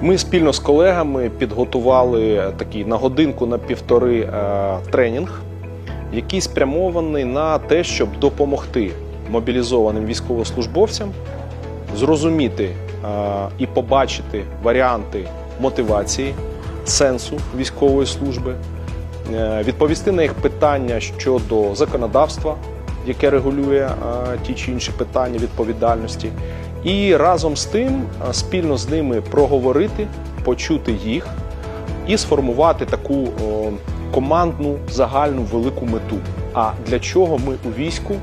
Ми спільно з колегами підготували такий на годинку на півтори е, тренінг, який спрямований на те, щоб допомогти мобілізованим військовослужбовцям зрозуміти е, і побачити варіанти мотивації, сенсу військової служби, е, відповісти на їх питання щодо законодавства, яке регулює ті чи інші питання відповідальності, і разом з тим спільно з ними проговорити, почути їх і сформувати таку командну загальну велику мету. А для чого ми у війську,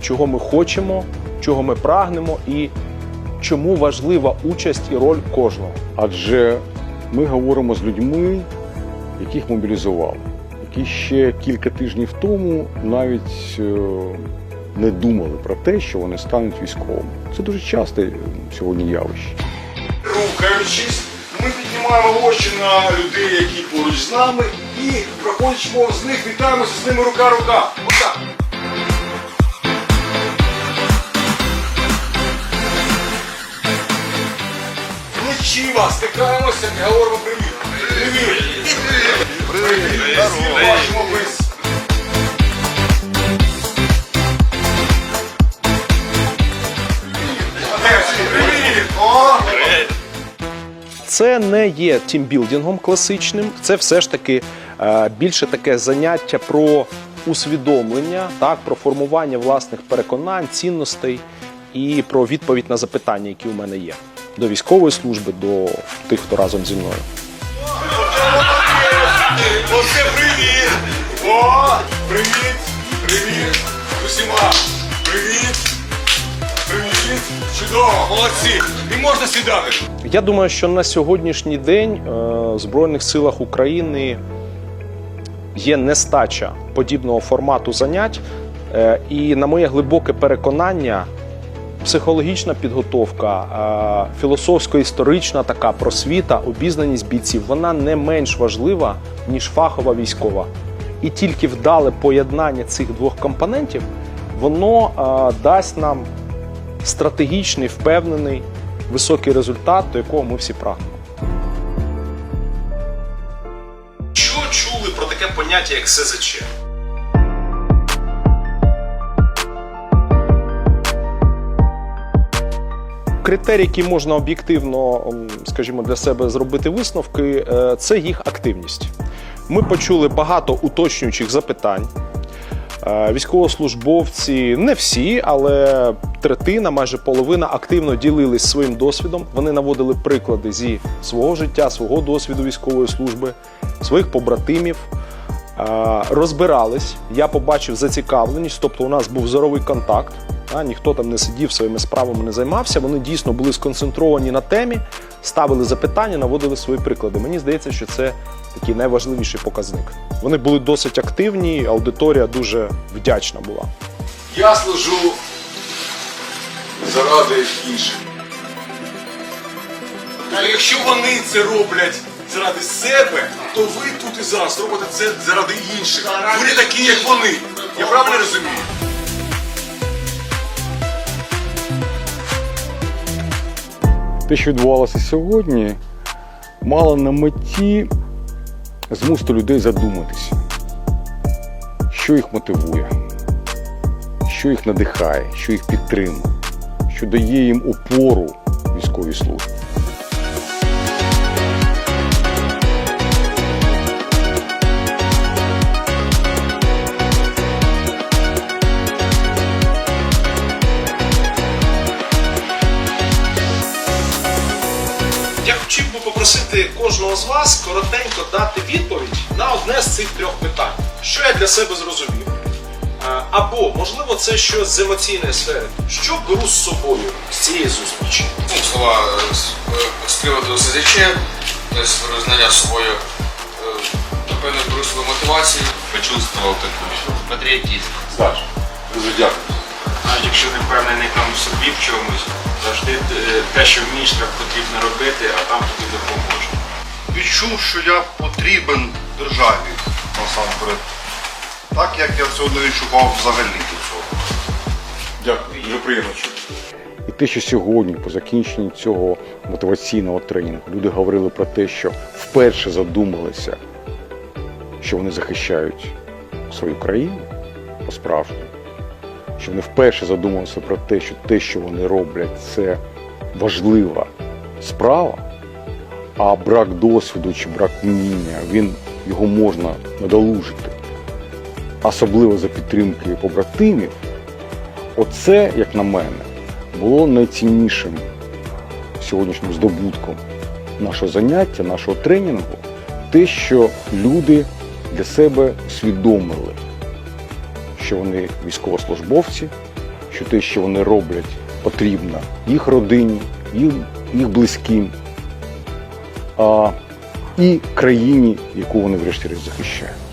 чого ми хочемо, чого ми прагнемо, і чому важлива участь і роль кожного. Адже ми говоримо з людьми, яких мобілізували, які ще кілька тижнів тому навіть е, не думали про те, що вони стануть військовими. Це дуже часте е, сьогодні явище. Рухаючись, ми піднімаємо очі на людей, які поруч з нами, і проходячи повз них, вітаємося з ними рука-рука. Отак. Плечима стикаємося і говоримо привіт. Привіт. Привіт. Привіт. Бачимо без. Це не є тімбілдингом класичним, це все ж таки е, більше таке заняття про усвідомлення, так, про формування власних переконань, цінностей і про відповідь на запитання, які у мене є до військової служби, до тих, хто разом зі мною. Оце привіт! О, привіт! Привіт! Усіма! Привіт! Привіт! Чудово, молодці! Можна сідати. Я думаю, що на сьогоднішній день е, в Збройних силах України є нестача подібного формату занять, Е, і на моє глибоке переконання, психологічна підготовка, е, філософсько-історична така просвіта, обізнаність бійців, вона не менш важлива ніж фахова військова. І тільки вдале поєднання цих двох компонентів, воно дасть нам стратегічний, впевнений, високий результат, до якого ми всі прагнемо. Що чули про таке поняття, як СЗЧ? Критерій, який можна об'єктивно, скажімо, для себе зробити висновки, е, це їх активність. Ми почули багато уточнюючих запитань. Е, Військовослужбовці не всі, але третина, майже половина активно ділились своїм досвідом. Вони наводили приклади зі свого життя, свого досвіду військової служби, своїх побратимів. Розбирались. Я побачив зацікавленість, тобто у нас був зоровий контакт. А, ніхто там не сидів своїми справами, не займався. Вони дійсно були сконцентровані на темі, ставили запитання, наводили свої приклади. Мені здається, що це такий найважливіший показник. Вони були досить активні, аудиторія дуже вдячна була. Я служу заради інших. А якщо вони це роблять заради себе, то ви тут і зараз робите це заради інших. Ви не такі, як вони. Я правильно розумію? Те, що відбувалося сьогодні, мало на меті змусити людей задуматися, що їх мотивує, що їх надихає, що їх підтримує, що дає їм опору військовій службі. Хотів би попросити кожного з вас коротенько дати відповідь на одне з цих трьох питань. Що я для себе зрозумів? Е, Або, можливо, це щось з емоційної сфери. Що беру з собою з цієї зустрічі? ну, слова е, з, е, приводу СЗЧ, тобто визнання собою е, певної брусової мотивації. Почувствував таку патріотизм. Дуже дякую. А якщо не впевнений там в собі в чомусь, завжди е, те, що вмієш, так потрібно робити, а там тобі допоможе. відчув, що я потрібен державі насамперед. Так як я цього не відчував взагалі до цього. Дякую, дуже приємно. І те, що сьогодні, по закінченні цього мотиваційного тренінгу, люди говорили про те, що вперше задумалися, що вони захищають свою країну по-справжньому, що вони вперше задумалися про те, що те, що вони роблять, це важлива справа, а брак досвіду чи брак вміння, він його можна надолужити, особливо за підтримки побратимів. Оце, як на мене, було найціннішим сьогоднішнім здобутком нашого заняття, нашого тренінгу, те, що люди для себе усвідомили, що вони військовослужбовці, що те, що вони роблять, потрібно їх родині, їх, їх близьким, а і країні, яку вони врешті-решт захищають.